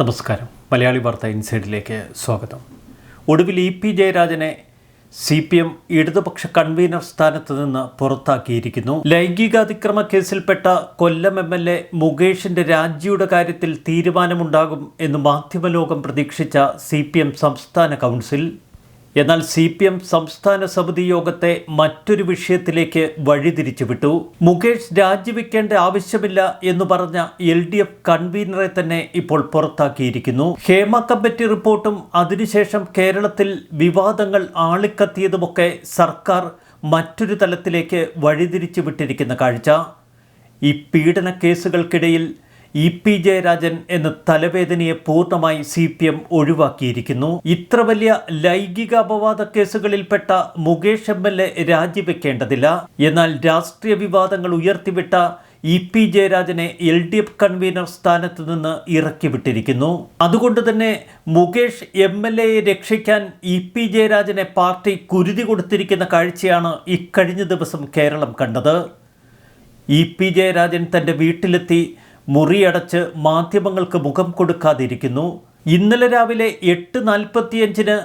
നമസ്കാരം. മലയാളി വാർത്ത ഇൻസൈഡിലേക്ക് സ്വാഗതം. ഒടുവിൽ ഇ പി ജയരാജനെ സി പി എം ഇടതുപക്ഷ കൺവീനർ സ്ഥാനത്ത് നിന്ന് പുറത്താക്കിയിരിക്കുന്നു. ലൈംഗികാതിക്രമ കേസിൽപ്പെട്ട കൊല്ലം എം എൽ എ മുകേഷിന്റെ രാജിയുടെ കാര്യത്തിൽ തീരുമാനമുണ്ടാകും എന്ന് മാധ്യമലോകം പ്രതീക്ഷിച്ച സി പി എം സംസ്ഥാന കൗൺസിൽ എന്നാൽ സി പി എം സംസ്ഥാന സമിതി യോഗത്തെ മറ്റൊരു വിഷയത്തിലേക്ക് വഴിതിരിച്ചുവിട്ടു. മുകേഷ് രാജിവെക്കേണ്ട ആവശ്യമില്ല എന്ന് പറഞ്ഞ എൽ ഡി എഫ് കൺവീനറെ തന്നെ ഇപ്പോൾ പുറത്താക്കിയിരിക്കുന്നു. ഹേമ കമ്മിറ്റി റിപ്പോർട്ടും അതിനുശേഷം കേരളത്തിൽ വിവാദങ്ങൾ ആളിക്കത്തിയതുമൊക്കെ സർക്കാർ മറ്റൊരു തലത്തിലേക്ക് വഴിതിരിച്ചു വിട്ടിരിക്കുന്ന കാഴ്ച. ഈ പീഡന കേസുകൾക്കിടയിൽ ഇ പി ജയരാജൻ എന്ന തലവേദനയെ പൂർണമായി സി പി എം ഒഴിവാക്കിയിരിക്കുന്നു. ഇത്ര വലിയ ലൈംഗിക അപവാദ കേസുകളിൽപ്പെട്ട മുകേഷ് എം എൽ എ രാജിവെക്കേണ്ടതില്ല. എന്നാൽ രാഷ്ട്രീയ വിവാദങ്ങൾ ഉയർത്തിവിട്ട ഇ പി ജയരാജനെ എൽ ഡി എഫ് കൺവീനർ സ്ഥാനത്ത് നിന്ന് ഇറക്കിവിട്ടിരിക്കുന്നു. അതുകൊണ്ട് തന്നെ മുകേഷ് എം എൽ എയെ രക്ഷിക്കാൻ ഇ പി ജയരാജനെ പാർട്ടി കുരുതി കൊടുത്തിരിക്കുന്ന കാഴ്ചയാണ് ഇക്കഴിഞ്ഞ ദിവസം കേരളം കണ്ടത്. ഇ പി ജയരാജൻ തന്റെ വീട്ടിലെത്തി മുറിയടച്ച് മാധ്യമങ്ങൾക്ക് മുഖം കൊടുക്കാതിരിക്കുന്നു. ഇന്നലെ രാവിലെ എട്ട് നാൽപ്പത്തിയഞ്ചിന്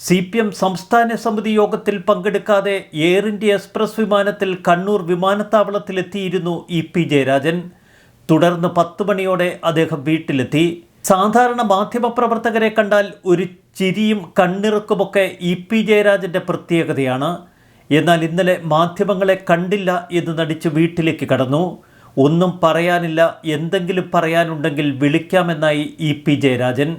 സി പി എം സംസ്ഥാന സമിതി യോഗത്തിൽ പങ്കെടുക്കാതെ എയർ ഇന്ത്യ എക്സ്പ്രസ് വിമാനത്തിൽ കണ്ണൂർ വിമാനത്താവളത്തിലെത്തിയിരുന്നു ഇ പി ജയരാജൻ. തുടർന്ന് പത്ത് മണിയോടെ അദ്ദേഹം വീട്ടിലെത്തി. സാധാരണ മാധ്യമപ്രവർത്തകരെ കണ്ടാൽ ഒരു ചിരിയും കണ്ണിറുക്കുമൊക്കെ ഇ പി ജയരാജന്റെ പ്രത്യേകതയാണ്. എന്നാൽ ഇന്നലെ മാധ്യമങ്ങളെ കണ്ടില്ല എന്ന് നടിച്ച് വീട്ടിലേക്ക് കടന്നു. ഒന്നും പറയാനില്ല എന്തെങ്കിലും പറയാനുണ്ടെങ്കിൽ വിളിക്കാമെന്നായി ഇ പി ജയരാജൻ.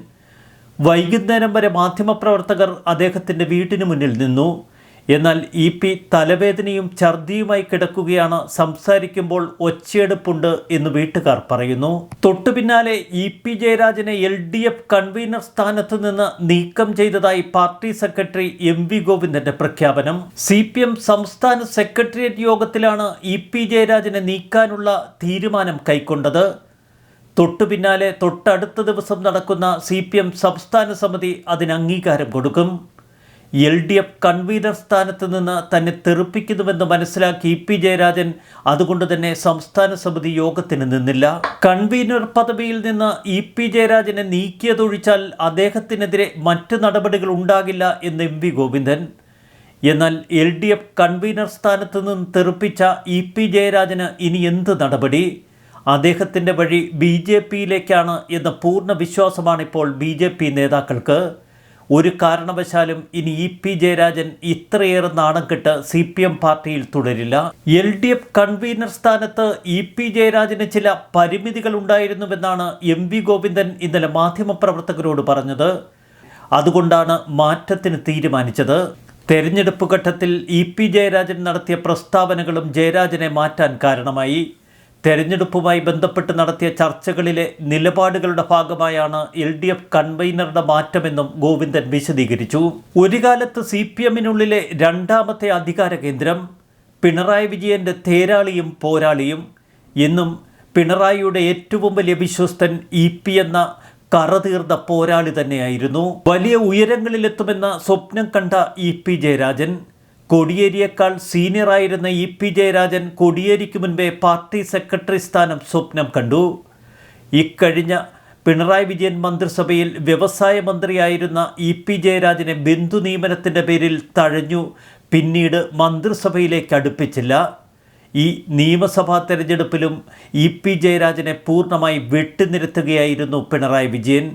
വൈകുന്നേരം വരെ മാധ്യമപ്രവർത്തകർ അദ്ദേഹത്തിന്റെ വീട്ടിന് മുന്നിൽ നിന്നു. എന്നാൽ ഇ പി തലവേദനയും ഛർദിയുമായി കിടക്കുകയാണ് സംസാരിക്കുമ്പോൾ ഒച്ചയെടുപ്പുണ്ട് എന്ന് വീട്ടുകാർ പറയുന്നു. തൊട്ടു പിന്നാലെ ഇ പി ജയരാജനെ എൽ ഡി എഫ് കൺവീനർ സ്ഥാനത്ത് നിന്ന് നീക്കം ചെയ്തതായി പാർട്ടി സെക്രട്ടറി എം വി ഗോവിന്ദന്റെ പ്രഖ്യാപനം. സി പി എം സംസ്ഥാന സെക്രട്ടേറിയറ്റ് യോഗത്തിലാണ് ഇ പി ജയരാജനെ നീക്കാനുള്ള തീരുമാനം കൈക്കൊണ്ടത്. തൊട്ടു പിന്നാലെ തൊട്ടടുത്ത ദിവസം നടക്കുന്ന സി പി എം സംസ്ഥാന സമിതി അതിന് അംഗീകാരം കൊടുക്കും. എൽ ഡി എഫ് കൺവീനർ സ്ഥാനത്ത് നിന്ന് തന്നെ തെറിപ്പിക്കുന്നുവെന്ന് മനസ്സിലാക്കി ഇ പി ജയരാജൻ അതുകൊണ്ട് തന്നെ സംസ്ഥാന സമിതി യോഗത്തിന് നിന്നില്ല. കൺവീനർ പദവിയിൽ നിന്ന് ഇ പി ജയരാജനെ നീക്കിയതൊഴിച്ചാൽ അദ്ദേഹത്തിനെതിരെ മറ്റ് നടപടികൾ ഉണ്ടാകില്ല എന്ന് എം വി ഗോവിന്ദൻ. എന്നാൽ എൽ ഡി എഫ് കൺവീനർ സ്ഥാനത്ത് നിന്ന് തെറിപ്പിച്ച ഇ പി ജയരാജന് ഇനി എന്ത് നടപടി? അദ്ദേഹത്തിന്റെ വഴി ബി ജെ പിയിലേക്കാണ് എന്ന പൂർണ വിശ്വാസമാണിപ്പോൾ ബി ജെ പി നേതാക്കൾക്ക്. ഒരു കാരണവശാലും ഇനി ഇ പി ജയരാജൻ ഇത്രയേറെ നാണം കെട്ട് സി പി എം പാർട്ടിയിൽ തുടരില്ല. എൽ ഡി എഫ് കൺവീനർ സ്ഥാനത്ത് ഇ പി ജയരാജന് ചില പരിമിതികൾ ഉണ്ടായിരുന്നുവെന്നാണ് എം വി ഗോവിന്ദൻ ഇന്നലെ മാധ്യമപ്രവർത്തകരോട് പറഞ്ഞത്. അതുകൊണ്ടാണ് മാറ്റത്തിന് തീരുമാനിച്ചത്. തെരഞ്ഞെടുപ്പ് ഘട്ടത്തിൽ ഇ പി ജയരാജൻ നടത്തിയ പ്രസ്താവനകളും ജയരാജനെ മാറ്റാൻ കാരണമായി. തെരഞ്ഞെടുപ്പുമായി ബന്ധപ്പെട്ട് നടത്തിയ ചർച്ചകളിലെ നിലപാടുകളുടെ ഭാഗമായാണ് എൽ ഡി എഫ് കൺവീനറുടെ മാറ്റമെന്നും ഗോവിന്ദൻ വിശദീകരിച്ചു. ഒരു കാലത്ത് സി പി എമ്മിനുള്ളിലെ രണ്ടാമത്തെ അധികാര കേന്ദ്രം പിണറായി വിജയന്റെ തേരാളിയും പോരാളിയും. എന്നും പിണറായിയുടെ ഏറ്റവും വലിയ വിശ്വസ്തൻ ഇ പി എന്ന കറതീർന്ന പോരാളി തന്നെയായിരുന്നു. വലിയ ഉയരങ്ങളിലെത്തുമെന്ന സ്വപ്നം കണ്ട ഇ പി ജയരാജൻ കോടിയേരിയേക്കാൾ സീനിയറായിരുന്ന ഇ പി ജയരാജൻ കോടിയേരിക്ക് മുൻപേ പാർട്ടി സെക്രട്ടറി സ്ഥാനം സ്വപ്നം കണ്ടു. ഇക്കഴിഞ്ഞ പിണറായി വിജയൻ മന്ത്രിസഭയിൽ വ്യവസായ മന്ത്രിയായിരുന്ന ഇ പി ജയരാജനെ ബന്ധു നിയമനത്തിന്റെ പേരിൽ തഴഞ്ഞു. പിന്നീട് മന്ത്രിസഭയിലേക്ക് അടുപ്പിച്ചില്ല. ഈ നിയമസഭാ തെരഞ്ഞെടുപ്പിലും ഇ പി ജയരാജനെ പൂർണമായി വെട്ടിനിരത്തുകയായിരുന്നു പിണറായി വിജയൻ.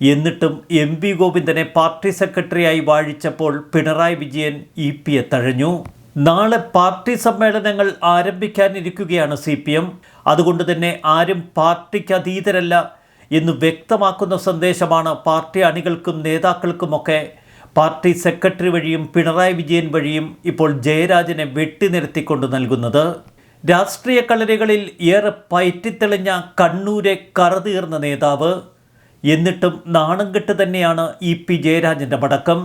എന്നിട്ടും എം വി ഗോവിന്ദനെ പാർട്ടി സെക്രട്ടറിയായി വാഴിച്ചപ്പോൾ പിണറായി വിജയൻ ഇ പിയെ തഴഞ്ഞു. നാളെ പാർട്ടി സമ്മേളനങ്ങൾ ആരംഭിക്കാനിരിക്കുകയാണ് സി പി എം. അതുകൊണ്ട് തന്നെ ആരും പാർട്ടിക്ക് അതീതരല്ല എന്ന് വ്യക്തമാക്കുന്ന സന്ദേശമാണ് പാർട്ടി അണികൾക്കും നേതാക്കൾക്കുമൊക്കെ. പാർട്ടി സെക്രട്ടറി വഴിയും പിണറായി വിജയൻ വഴിയും ഇപ്പോൾ ജയരാജനെ വെട്ടിനിരത്തിക്കൊണ്ട് നൽകുന്നത്. രാഷ്ട്രീയ കളരികളിൽ ഏറെ പയറ്റിത്തെളിഞ്ഞ കണ്ണൂരെ കറതീർന്ന നേതാവ് എന്നിട്ടും നാണം കെട്ട് തന്നെയാണ് ഇ പി ജയരാജന്റെ മടക്കം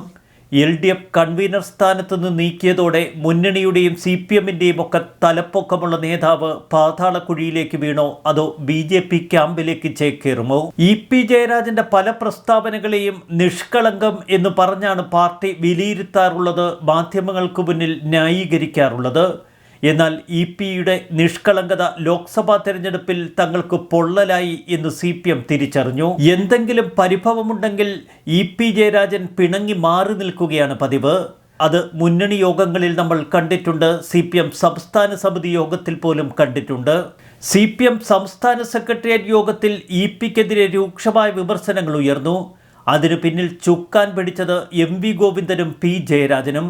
എൽ ഡി എഫ് കൺവീനർ സ്ഥാനത്തുനിന്ന് നീക്കിയതോടെ മുന്നണിയുടെയും സി പി എമ്മിന്റെയും ഒക്കെ തലപ്പൊക്കമുള്ള നേതാവ് പാതാളക്കുഴിയിലേക്ക് വീണോ. അതോ ബി ജെ പി ക്യാമ്പിലേക്ക് ചേക്കേറുമോ? ഇ പി ജയരാജന്റെ പല പ്രസ്താവനകളെയും നിഷ്കളങ്കം എന്ന് പറഞ്ഞാണ് പാർട്ടി വിലയിരുത്താറുള്ളത് മാധ്യമങ്ങൾക്ക് മുന്നിൽ ന്യായീകരിക്കാറുള്ളത്. എന്നാൽ ഇ പിയുടെ നിഷ്കളങ്കത ലോക്സഭാ തെരഞ്ഞെടുപ്പിൽ തങ്ങൾക്ക് പൊള്ളലായി എന്ന് സി പി എം തിരിച്ചറിഞ്ഞു. എന്തെങ്കിലും പരിഭവമുണ്ടെങ്കിൽ ഇ പി ജയരാജൻ പിണങ്ങി മാറി നിൽക്കുകയാണ് പതിവ്. അത് മുന്നണി യോഗങ്ങളിൽ നമ്മൾ കണ്ടിട്ടുണ്ട്. സി പി എം സംസ്ഥാന സമിതി യോഗത്തിൽ പോലും കണ്ടിട്ടുണ്ട്. സി പി എം സംസ്ഥാന സെക്രട്ടേറിയറ്റ് യോഗത്തിൽ ഇ പിക്കെതിരെ രൂക്ഷമായ വിമർശനങ്ങൾ ഉയർന്നു. അതിനു പിന്നിൽ ചുക്കാൻ പിടിച്ചത് എം വി ഗോവിന്ദനും പി ജയരാജനും.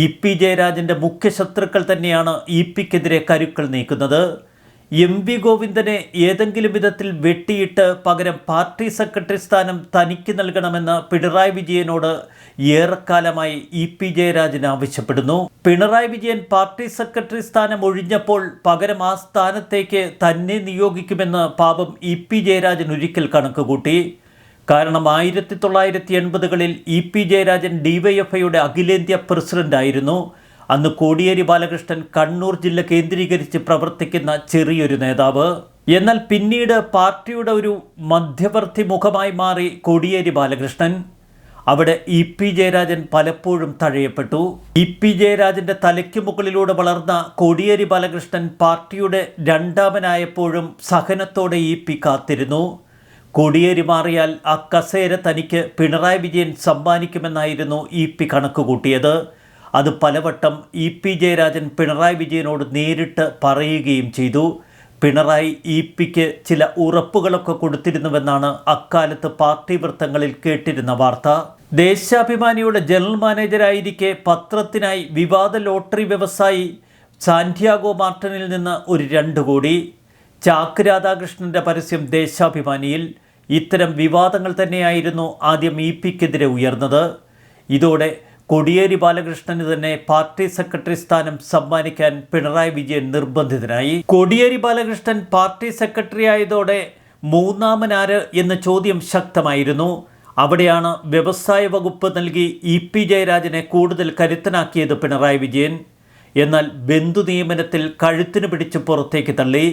ഇ പി ജയരാജന്റെ മുഖ്യ ശത്രുക്കൾ തന്നെയാണ് ഇ പിക്കെതിരെ കരുക്കൾ നീക്കുന്നത്. എം വി ഗോവിന്ദനെ ഏതെങ്കിലും വിധത്തിൽ വെട്ടിയിട്ട് പകരം പാർട്ടി സെക്രട്ടറി സ്ഥാനം തനിക്ക് നൽകണമെന്ന് പിണറായി വിജയനോട് ഏറെക്കാലമായി ഇ പി ജയരാജൻ ആവശ്യപ്പെടുന്നു. പിണറായി വിജയൻ പാർട്ടി സെക്രട്ടറി സ്ഥാനം ഒഴിഞ്ഞപ്പോൾ പകരം ആ സ്ഥാനത്തേക്ക് തന്നെ നിയോഗിക്കുമെന്ന് പാപം ഇ പി ജയരാജൻ ഒരിക്കൽ കണക്കുകൂട്ടി. കാരണം ആയിരത്തി തൊള്ളായിരത്തി എൺപതുകളിൽ ഇ പി ജയരാജൻ ഡിവൈഎഫ്ഐയുടെ അഖിലേന്ത്യാ പ്രസിഡന്റായിരുന്നു അന്ന് കോടിയേരി ബാലകൃഷ്ണൻ കണ്ണൂർ ജില്ല കേന്ദ്രീകരിച്ച് പ്രവർത്തിക്കുന്ന ചെറിയൊരു നേതാവ്. എന്നാൽ പിന്നീട് പാർട്ടിയുടെ ഒരു മധ്യവർത്തി മുഖമായി മാറി കോടിയേരി ബാലകൃഷ്ണൻ. അവിടെ ഇ പി ജയരാജൻ പലപ്പോഴും തഴയപ്പെട്ടു. ഇ പി ജയരാജന്റെ തലയ്ക്ക് മുകളിലൂടെ വളർന്ന കോടിയേരി ബാലകൃഷ്ണൻ പാർട്ടിയുടെ രണ്ടാമനായപ്പോഴും സഹനത്തോടെ ഇ പി കാത്തിരുന്നു. കൊടിയേരി മാറിയാൽ ആ കസേര തനിക്ക് പിണറായി വിജയൻ സമ്മാനിക്കുമെന്നായിരുന്നു ഇ പി കണക്കുകൂട്ടിയത്. അത് പലവട്ടം ഇ പി ജയരാജൻ പിണറായി വിജയനോട് നേരിട്ട് പറയുകയും ചെയ്തു. പിണറായി ഇ പിക്ക് ചില ഉറപ്പുകളൊക്കെ കൊടുത്തിരുന്നുവെന്നാണ് അക്കാലത്ത് പാർട്ടി വൃത്തങ്ങളിൽ കേട്ടിരുന്ന വാർത്ത. ദേശാഭിമാനിയുടെ ജനറൽ മാനേജരായിരിക്കെ പത്രത്തിനായി വിവാദ ലോട്ടറി വ്യവസായി സാന്റിയാഗോ മാർട്ടനിൽ നിന്ന് ഒരു രണ്ട് കോടി. ചാക്ക് രാധാകൃഷ്ണന്റെ പരസ്യം ദേശാഭിമാനിയിൽ ഇത്തരം വിവാദങ്ങൾ തന്നെയായിരുന്നു ആദ്യം ഇ പിക്കെതിരെ ഉയർന്നത്. ഇതോടെ കൊടിയേരി ബാലകൃഷ്ണന് തന്നെ പാർട്ടി സെക്രട്ടറി സ്ഥാനം സമ്മാനിക്കാൻ പിണറായി വിജയൻ നിർബന്ധിതനായി. കൊടിയേരി ബാലകൃഷ്ണൻ പാർട്ടി സെക്രട്ടറി ആയതോടെ മൂന്നാമനാര് എന്ന ചോദ്യം ശക്തമായിരുന്നു. അവിടെയാണ് വ്യവസായ വകുപ്പ് നൽകി ഇ പി ജയരാജനെ കൂടുതൽ കരുത്തനാക്കിയത് പിണറായി വിജയൻ. എന്നാൽ ബന്ധു നിയമനത്തിൽ കഴുത്തിന് പിടിച്ച് പുറത്തേക്ക് തള്ളി.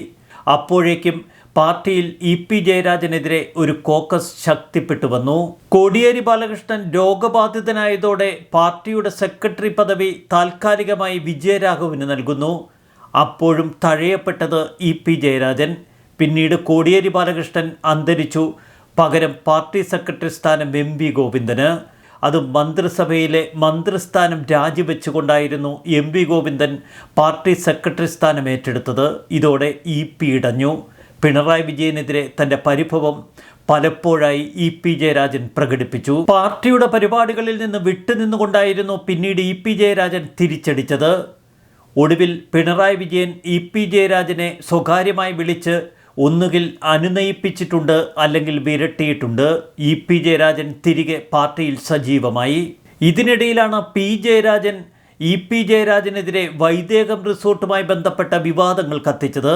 അപ്പോഴേക്കും പാർട്ടിയിൽ ഇ പി ജയരാജനെതിരെ ഒരു കോക്കസ് ശക്തിപ്പെട്ടു വന്നു. കോടിയേരി ബാലകൃഷ്ണൻ രോഗബാധിതനായതോടെ പാർട്ടിയുടെ സെക്രട്ടറി പദവി താൽക്കാലികമായി വിജയരാഘവന് നൽകുന്നു. അപ്പോഴും തഴയപ്പെട്ടത് ഇ പി ജയരാജൻ. പിന്നീട് കോടിയേരി ബാലകൃഷ്ണൻ അന്തരിച്ചു. പകരം പാർട്ടി സെക്രട്ടറി സ്ഥാനം എം വി ഗോവിന്ദന്. അത് മന്ത്രിസഭയിലെ മന്ത്രിസ്ഥാനം രാജിവെച്ചുകൊണ്ടായിരുന്നു M V Govindan party secretary സ്ഥാനം ഏറ്റെടുത്തത്. ഇതോടെ ഇ പി ഇടഞ്ഞു. പിണറായി വിജയനെതിരെ തന്റെ പരിഭവം പലപ്പോഴായി ഇ പി ജയരാജൻ പ്രകടിപ്പിച്ചു. പാർട്ടിയുടെ പരിപാടികളിൽ നിന്ന് വിട്ടുനിന്നുകൊണ്ടായിരുന്നു പിന്നീട് ഇ പി ജയരാജൻ തിരിച്ചടിച്ചത്. ഒടുവിൽ പിണറായി വിജയൻ ഇ പി ജയരാജനെ സ്വകാര്യമായി വിളിച്ച് ഒന്നുകിൽ അനുനയിപ്പിച്ചിട്ടുണ്ട് അല്ലെങ്കിൽ വിരട്ടിയിട്ടുണ്ട്. ഇ പി ജയരാജൻ തിരികെ പാർട്ടിയിൽ സജീവമായി. ഇതിനിടയിലാണ് പി ജയരാജൻ ഇ പി ജയരാജനെതിരെ വൈദേകം റിസോർട്ടുമായി ബന്ധപ്പെട്ട വിവാദങ്ങൾ കത്തിച്ചത്.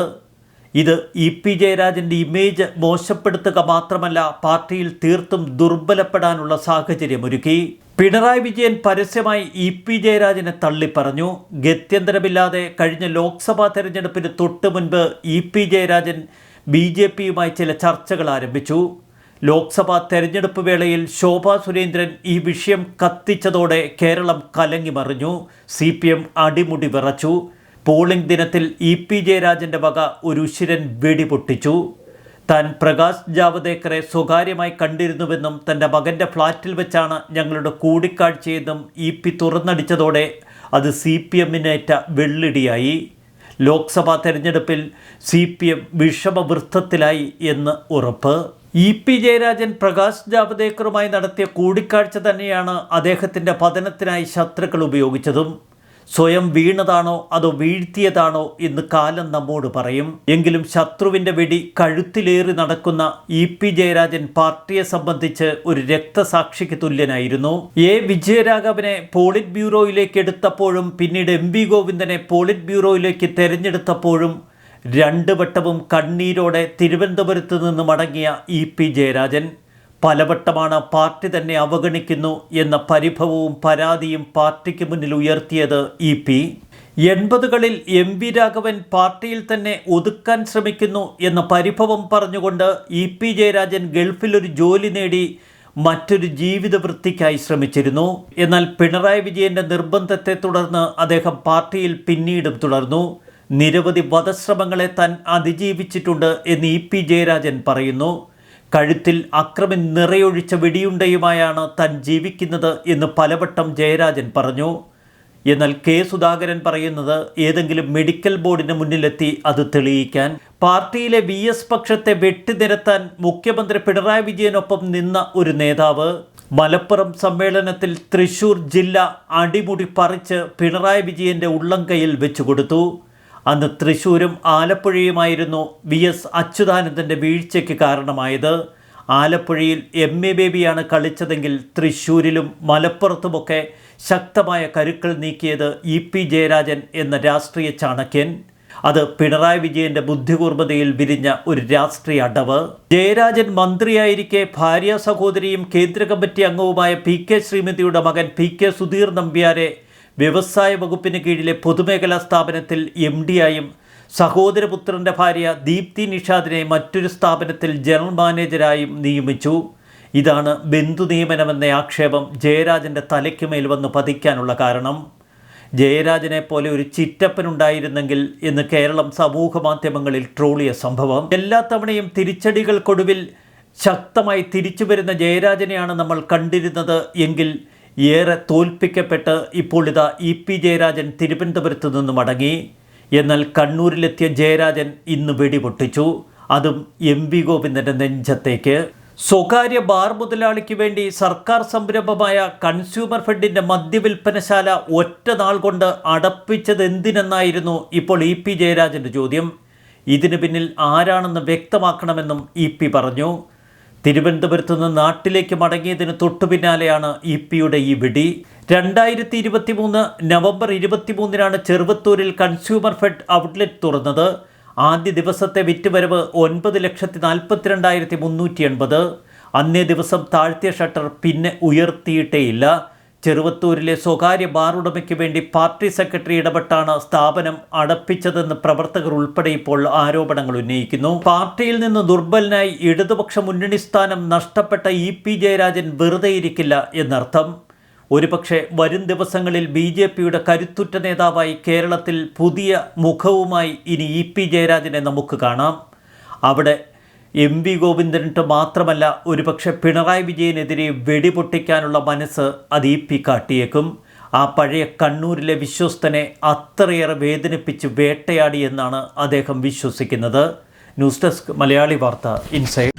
ഇത് ഇ പി ജയരാജന്റെ ഇമേജ് മോശപ്പെടുത്തുക മാത്രമല്ല പാർട്ടിയിൽ തീർത്തും ദുർബലപ്പെടാനുള്ള സാഹചര്യമൊരുക്കി. പിണറായി വിജയൻ പരസ്യമായി ഇ പി ജയരാജനെ തള്ളിപ്പറഞ്ഞു. ഗത്യന്തരമില്ലാതെ കഴിഞ്ഞ ലോക്സഭാ തെരഞ്ഞെടുപ്പിന് തൊട്ടു മുൻപ് E P Jayarajan B J പിയുമായി ചില ചർച്ചകൾ ആരംഭിച്ചു. ലോക്സഭാ തെരഞ്ഞെടുപ്പ് വേളയിൽ ശോഭാ സുരേന്ദ്രൻ ഈ വിഷയം കത്തിച്ചതോടെ കേരളം കലങ്ങിമറിഞ്ഞു സി പി എം അടിമുടി വിറച്ചു. പോളിംഗ് ദിനത്തിൽ ഇ പി ജയരാജന്റെ വക ഒരു ഉശിരൻ വെടിപൊട്ടിച്ചു. താൻ പ്രകാശ് ജാവദേക്കറെ സ്വകാര്യമായി കണ്ടിരുന്നുവെന്നും തന്റെ മകന്റെ ഫ്ലാറ്റിൽ വെച്ചാണ് ഞങ്ങളുടെ കൂടിക്കാഴ്ചയെന്നും ഇ പി തുറന്നടിച്ചതോടെ അത് സി പി എമ്മിനേറ്റ വെള്ളിടിയായി. ലോക്സഭാ തെരഞ്ഞെടുപ്പിൽ സി പി എം വിഷമവൃത്തത്തിലായി എന്ന് ഉറപ്പ്. ഇ പി ജയരാജൻ പ്രകാശ് ജാവദേക്കറുമായി നടത്തിയ കൂടിക്കാഴ്ച തന്നെയാണ് അദ്ദേഹത്തിന്റെ പതനത്തിനായി ശത്രുക്കൾ ഉപയോഗിച്ചതും. സ്വയം വീണതാണോ അതോ വീഴ്ത്തിയതാണോ എന്ന് കാലം നമ്മോട് പറയും. എങ്കിലും ശത്രുവിന്റെ വെടി കഴുത്തിലേറി നടക്കുന്ന ഇ പി ജയരാജൻ പാർട്ടിയെ സംബന്ധിച്ച് ഒരു രക്തസാക്ഷിക്ക് തുല്യനായിരുന്നു. എ വിജയരാഘവനെ പോളിറ്റ് ബ്യൂറോയിലേക്ക് എടുത്തപ്പോഴും പിന്നീട് എം വി ഗോവിന്ദനെ പോളിറ്റ് ബ്യൂറോയിലേക്ക് തെരഞ്ഞെടുത്തപ്പോഴും രണ്ട് വട്ടവും കണ്ണീരോടെ തിരുവനന്തപുരത്ത് നിന്ന് മടങ്ങിയ ഇ പി ജയരാജൻ. പലവട്ടമാണ് പാർട്ടി തന്നെ അവഗണിക്കുന്നു എന്ന പരിഭവവും പരാതിയും പാർട്ടിക്ക് മുന്നിൽ ഉയർത്തിയത് ഇ പി. എൺപതുകളിൽ എം വി രാഘവൻ പാർട്ടിയിൽ തന്നെ ഒതുക്കാൻ ശ്രമിക്കുന്നു എന്ന പരിഭവം പറഞ്ഞുകൊണ്ട് ഇ പി ജയരാജൻ ഗൾഫിലൊരു ജോലി നേടി മറ്റൊരു ജീവിത വൃത്തിക്കായി ശ്രമിച്ചിരുന്നു. എന്നാൽ പിണറായി വിജയന്റെ നിർബന്ധത്തെ തുടർന്ന് അദ്ദേഹം പാർട്ടിയിൽ പിന്നീടും തുടർന്നു. നിരവധി വധശ്രമങ്ങളെ താൻ അതിജീവിച്ചിട്ടുണ്ട് എന്ന് ഇ പി ജയരാജൻ പറയുന്നു. കഴുത്തിൽ അക്രമി നിറയൊഴിച്ച വെടിയുണ്ടയുമായാണ് താൻ ജീവിക്കുന്നത് എന്ന് പലവട്ടം ജയരാജൻ പറഞ്ഞു. എന്നാൽ കെ സുധാകരൻ പറയുന്നത് ഏതെങ്കിലും മെഡിക്കൽ ബോർഡിന് മുന്നിലെത്തി അത് തെളിയിക്കാൻ. പാർട്ടിയിലെ വി എസ് പക്ഷത്തെ വെട്ടിനിരത്താൻ മുഖ്യമന്ത്രി പിണറായി വിജയനൊപ്പം നിന്ന ഒരു നേതാവ്. മലപ്പുറം സമ്മേളനത്തിൽ തൃശൂർ ജില്ല അടിമുടി പറിച്ച് പിണറായി വിജയന്റെ ഉള്ളംകൈയിൽ വെച്ചുകൊടുത്തു. അന്ന് തൃശൂരും ആലപ്പുഴയുമായിരുന്നു വി എസ് അച്യുതാനന്ദന്റെ വീഴ്ചയ്ക്ക് കാരണമായത്. ആലപ്പുഴയിൽ എം എ ബേബിയാണ് കളിച്ചതെങ്കിൽ തൃശ്ശൂരിലും മലപ്പുറത്തുമൊക്കെ ശക്തമായ കരുക്കൾ നീക്കിയത് ഇ പി ജയരാജൻ എന്ന രാഷ്ട്രീയ ചാണക്യൻ. അത് പിണറായി വിജയന്റെ ബുദ്ധികൂർമ്മതയിൽ വിരിഞ്ഞ ഒരു രാഷ്ട്രീയ അടവ്. ജയരാജൻ മന്ത്രിയായിരിക്കെ ഭാര്യ സഹോദരിയും കേന്ദ്ര കമ്മിറ്റി അംഗവുമായ പി കെ ശ്രീമതിയുടെ മകൻ പി കെ സുധീർ നമ്പ്യാരെ വ്യവസായ വകുപ്പിന് കീഴിലെ പൊതുമേഖലാ സ്ഥാപനത്തിൽ എം ഡിയായും സഹോദരപുത്രന്റെ ഭാര്യ ദീപ്തി നിഷാദിനെ മറ്റൊരു സ്ഥാപനത്തിൽ ജനറൽ മാനേജരായും നിയമിച്ചു. ഇതാണ് ബന്ധു നിയമനമെന്ന ആക്ഷേപം ജയരാജന്റെ തലയ്ക്കുമേൽ വന്ന് പതിക്കാനുള്ള കാരണം. ജയരാജനെ പോലെ ഒരു ചിറ്റപ്പനുണ്ടായിരുന്നെങ്കിൽ എന്ന് കേരളം സമൂഹ മാധ്യമങ്ങളിൽ ട്രോളിയ സംഭവം. എല്ലാ തവണയും തിരിച്ചടികൾക്കൊടുവിൽ ശക്തമായി തിരിച്ചു വരുന്ന ജയരാജനെയാണ് നമ്മൾ കണ്ടിരുന്നത് എങ്കിൽ ഏറെ തോൽപ്പിക്കപ്പെട്ട് ഇപ്പോൾ ഇതാ ഇ പി ജയരാജൻ തിരുവനന്തപുരത്ത് നിന്ന് മടങ്ങി എന്നാൽ കണ്ണൂരിലെത്തിയ ജയരാജൻ ഇന്ന് വെടിപൊട്ടിച്ചു. അതും എം വി ഗോവിന്ദന്റെ നെഞ്ചത്തേക്ക്. സ്വകാര്യ ബാർ മുതലാളിക്ക് വേണ്ടി സർക്കാർ സംരംഭമായ കൺസ്യൂമർ ഫെഡിന്റെ മദ്യവിൽപ്പനശാല ഒറ്റ നാൾ കൊണ്ട് അടപ്പിച്ചത് എന്തിനെന്നായിരുന്നു ഇപ്പോൾ ഇ പി ജയരാജന്റെ ചോദ്യം. ഇതിനു പിന്നിൽ ആരാണെന്ന് വ്യക്തമാക്കണമെന്നും ഇ പി പറഞ്ഞു. തിരുവനന്തപുരത്ത് നിന്ന് നാട്ടിലേക്ക് മടങ്ങിയതിന് തൊട്ടു പിന്നാലെയാണ് ഇ പിയുടെ ഈ വിടി. രണ്ടായിരത്തി ഇരുപത്തി മൂന്ന് നവംബർ ഇരുപത്തിമൂന്നിനാണ് ചെറുവത്തൂരിൽ കൺസ്യൂമർ ഫെഡ് ഔട്ട്ലെറ്റ് തുറന്നത്. ആദ്യ ദിവസത്തെ വിറ്റുവരവ് ഒൻപത് ലക്ഷത്തി നാൽപ്പത്തിരണ്ടായിരത്തി മുന്നൂറ്റി എൺപത് അന്നേ ദിവസം താഴ്ത്തിയ ഷട്ടർ പിന്നെ ഉയർത്തിയിട്ടേയില്ല. ചെറുവത്തൂരിലെ സ്വകാര്യ ബാർ ഉടമയ്ക്ക് വേണ്ടി പാർട്ടി സെക്രട്ടറി ഇടപെട്ടാണ് സ്ഥാപനം അടപ്പിച്ചതെന്ന് പ്രവർത്തകർ ഉൾപ്പെടെ ഇപ്പോൾ ആരോപണങ്ങൾ ഉന്നയിക്കുന്നു. പാർട്ടിയിൽ നിന്ന് ദുർബലനായി ഇടതുപക്ഷ മുന്നണി സ്ഥാനം നഷ്ടപ്പെട്ട ഇ പി ജയരാജൻ വെറുതെ ഇരിക്കില്ല എന്നർത്ഥം. ഒരുപക്ഷെ വരും ദിവസങ്ങളിൽ ബി ജെ പിയുടെ കരുത്തുറ്റ നേതാവായി കേരളത്തിൽ പുതിയ മുഖവുമായി ഇനി ഇ പി ജയരാജനെ നമുക്ക് കാണാം. അവിടെ എം വി ഗോവിന്ദനിട്ട് മാത്രമല്ല ഒരുപക്ഷെ പിണറായി വിജയനെതിരെ വെടിപൊട്ടിക്കാനുള്ള മനസ്സ് അതീപ്പി കാട്ടിയേക്കും. ആ പഴയ കണ്ണൂരിലെ വിശ്വസ്തനെ അത്രയേറെ വേദനിപ്പിച്ച് വേട്ടയാടി എന്നാണ് അദ്ദേഹം വിശ്വസിക്കുന്നത്. ന്യൂസ് ഡെസ്ക് മലയാളി വാർത്ത ഇൻസൈഡ്.